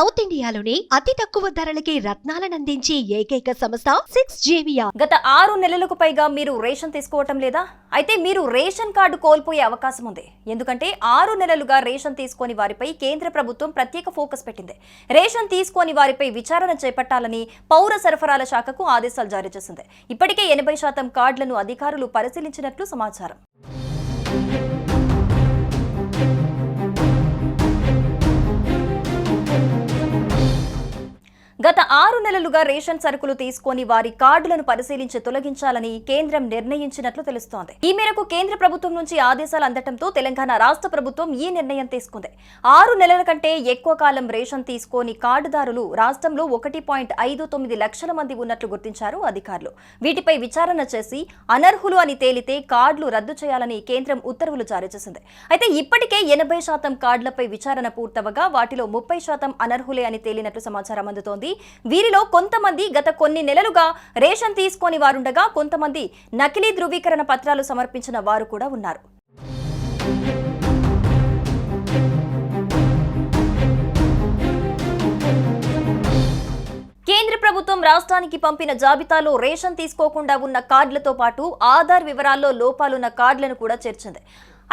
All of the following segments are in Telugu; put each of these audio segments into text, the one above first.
సౌత్ ఇండియాలోని అతి తక్కువ ధరలకి రత్నాలనందించే ఏకైక సంస్థ సిక్స్ జేవియా. గత ఆరు నెలలకు పైగా మీరు రేషన్ తీసుకోవటం లేదా? అయితే మీరు రేషన్ కార్డు కోల్పోయే అవకాశం ఉంది. ఎందుకంటే ఆరు నెలలుగా రేషన్ తీసుకొని వారిపై కేంద్ర ప్రభుత్వం ప్రత్యేక ఫోకస్ పెట్టింది. రేషన్ తీసుకొని వారిపై విచారణ చేపట్టాలని పౌర సరఫరాల శాఖకు ఆదేశాలు జారీ చేసింది. ఇప్పటికే ఎనభై శాతం కార్డులను అధికారులు పరిశీలించినట్లు సమాచారం. గత ఆరు నెలలుగా రేషన్ సరుకులు తీసుకొని వారి కార్డులను పరిశీలించి తొలగించాలని కేంద్రం నిర్ణయించినట్లు తెలుస్తోంది. ఈ మేరకు కేంద్ర ప్రభుత్వం నుంచి ఆదేశాలు అందటంతో తెలంగాణ రాష్ట్ర ప్రభుత్వం ఈ నిర్ణయం తీసుకుంది. ఆరు నెలల కంటే ఎక్కువ కాలం రేషన్ తీసుకొని కార్డుదారులు రాష్ట్రంలో ఒకటి పాయింట్ ఐదు తొమ్మిది లక్షల మంది ఉన్నట్లు గుర్తించారు అధికారులు. వీటిపై విచారణ చేసి అనర్హులు అని తేలితే కార్డులు రద్దు చేయాలని కేంద్రం ఉత్తర్వులు జారీ చేసింది. అయితే ఇప్పటికే ఎనభై శాతం కార్డులపై విచారణ పూర్తవగా వాటిలో ముప్పై శాతం అనర్హులే అని తేలినట్లు సమాచారం అందుతోంది. వీరిలో కొంతమంది గత కొన్ని నెలలుగా రేషన్ తీసుకొని వారుండగా కొంతమంది నకిలీ ధృవీకరణ పత్రాలు సమర్పించిన వారు కూడా ఉన్నారు. కేంద్ర ప్రభుత్వం రాష్ట్రానికి పంపిన జాబితాలో రేషన్ తీసుకోకుండా ఉన్న కార్డులతో పాటు ఆధార్ వివరాల్లో లోపాలున్న కార్డులను కూడా చేర్చింది.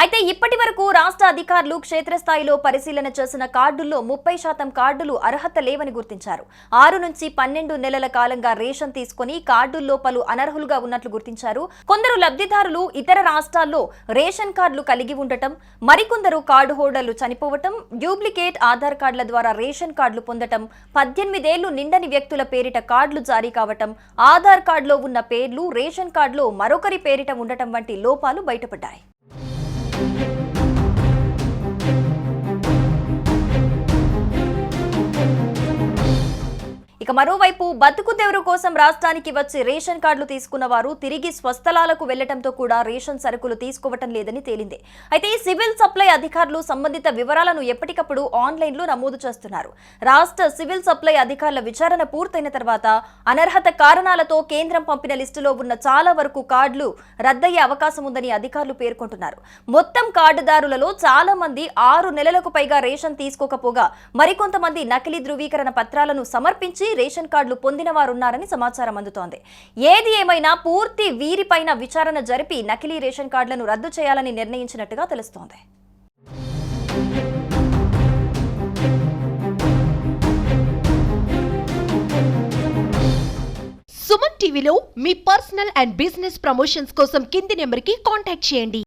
అయితే ఇప్పటి వరకు రాష్ట్ర అధికారులు క్షేత్రస్థాయిలో పరిశీలన చేసిన కార్డుల్లో ముప్పై శాతం కార్డులు అర్హత లేవని గుర్తించారు. ఆరు నుంచి పన్నెండు నెలల కాలంగా రేషన్ తీసుకుని కార్డుల్లో పలు అనర్హులుగా ఉన్నట్లు గుర్తించారు. కొందరు లబ్ధిదారులు ఇతర రాష్ట్రాల్లో రేషన్ కార్డులు కలిగి ఉండటం మరికొందరు కార్డు హోల్డర్లు చనిపోవటం డూప్లికేట్ ఆధార్ కార్డుల ద్వారా రేషన్ కార్డులు పొందటం పద్దెనిమిదేళ్ళు నిండని వ్యక్తుల పేరిట కార్డులు జారీ కావటం ఆధార్ కార్డులో ఉన్న పేర్లు రేషన్ కార్డులో మరొకరి పేరిట ఉండటం వంటి లోపాలు బయటపడ్డాయి. Thank you. మరోవైపు బతుకు తెరువు కోసం రాష్ట్రానికి వచ్చి రేషన్ కార్డులు తీసుకున్న వారు తిరిగి స్వస్థలాలకు వెళ్ళడంతో కూడా రేషన్ సరుకులు తీసుకోవటం లేదని తేలింది. అయితే సివిల్ సప్లై అధికారులు సంబంధిత వివరాలను ఎప్పటికప్పుడు ఆన్లైన్లో నమోదు చేస్తున్నారు. రాష్ట్ర సివిల్ సప్లై అధికారుల విచారణ పూర్తయిన తర్వాత అనర్హత కారణాలతో కేంద్రం పంపిన లిస్టులో ఉన్న చాలా వరకు కార్డులు రద్దయ్యే అవకాశం ఉందని అధికారులు పేర్కొంటున్నారు. మొత్తం కార్డుదారులలో చాలా మంది ఆరు నెలలకు పైగా రేషన్ తీసుకోకపోగా మరికొంతమంది నకిలీ ధృవీకరణ పత్రాలను సమర్పించి రేషన్ కార్డులు పొందిన వారున్నారని సమాచారం అందుతోంది. ఏది ఏమైనా పూర్తి వీరిపైన విచారణ జరిపి నకిలీ రేషన్ కార్డులను రద్దు చేయాలని నిర్ణయించినట్టుగా తెలుస్తోంది. సుమన్ టీవీలో మీ పర్సనల్ అండ్ బిజినెస్ ప్రమోషన్స్ కోసం కింది నెంబర్కి కాంటాక్ట్ చేయండి.